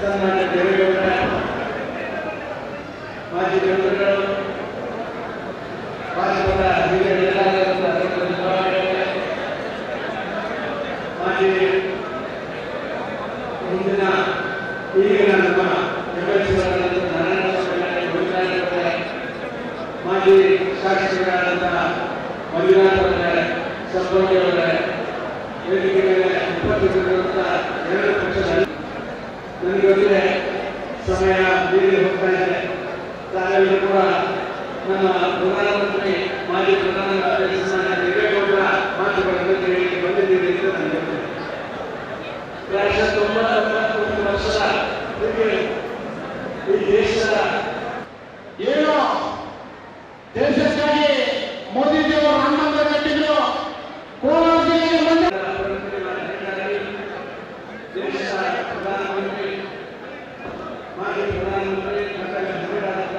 ಸನ್ಮಾನ್ಯ ದೇವೇಗೌಡ, ಮಾಜಿ ಮಂತ್ರಿಗಳು ಭಾಜಪದ ಹಿರಿಯ ಮಾಜಿ ಮುಂದಿನ ಈಗಿನ ನಮ್ಮ ಮಾಜಿ ಶಾಸಕರಾದಂತಹ ಮಂಜುನಾಥ್ ಅವರೇ ಸಂಪರ್ಕಿ ಅವರೇ ವೇದಿಕೆ ಮೇಲೆ ಉಪಸ್ಥಿತರಿರುವಂತಹ ಎರಡು ಪಕ್ಷದ ನನಗೆ ಸಮಯ ಬೀದಿಗೆ ಹೋಗ್ತಾ ಇದೆ. ತಾವೆಲ್ಲರೂ ಕೂಡ ನಮ್ಮ ಪ್ರಧಾನಮಂತ್ರಿ ಮಾಜಿ ಪ್ರಧಾನಮಂತ್ರಿ ದೇವೇಗೌಡರ ಮಾತುಗಳನ್ನು ಕೇಳಿ ಬಂದಿದ್ದೀರಿ ಅಂತ ನನಗೆ ಗೊತ್ತಿದೆ ಪ್ರಾಯಶಃ ತೊಂಬತ್ತೊಂಬತ್ತು ವರ್ಷದ ಹಿಂದೆ ಈ ದೇಶದ ಏನು ದೇಶಕ್ಕಾಗಿ ಮೋದಿಜಿಯವರು ಹನ್ನೊಂದು ಕಟ್ಟಿದ್ರು ಕೋಲಾರ ಜಿಲ್ಲೆಗೆ ಬಂದ ದೇಶದ ಪ್ರಧಾನಮಂತ್ರಿ ಮಾಜಿ ಪ್ರಧಾನಮಂತ್ರಿ ಡಾಕ್ಟರ್ ಹಿರಿಯರಾದಂಥ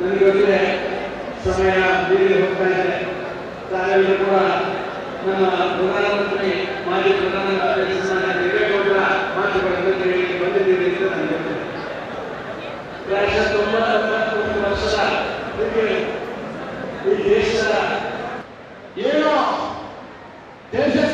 ನನಗೆ ಗೊತ್ತಿದೆ ಸಮಯ ಮೀರಿ ಹೋಗ್ತಾ ಇದೆ. ತಾವೆಲ್ಲರೂ ಕೂಡ ನಮ್ಮ ಪ್ರಧಾನಮಂತ್ರಿ ಮಾಜಿ ಪ್ರಧಾನಮಂತ್ರಿ ದೇವೇಗೌಡರ ಮಾತುಗಳನ್ನು ಕೇಳಿ ಬಂದಿದ್ದೀರಿ ಅಂತ ನನಗೆ ಗೊತ್ತಿದೆ ತೊಂಬತ್ತೊಂಬತ್ತು ವರ್ಷದ ಈ ದೇಶದ ಏನೋ ಹನ್ನೊಂದು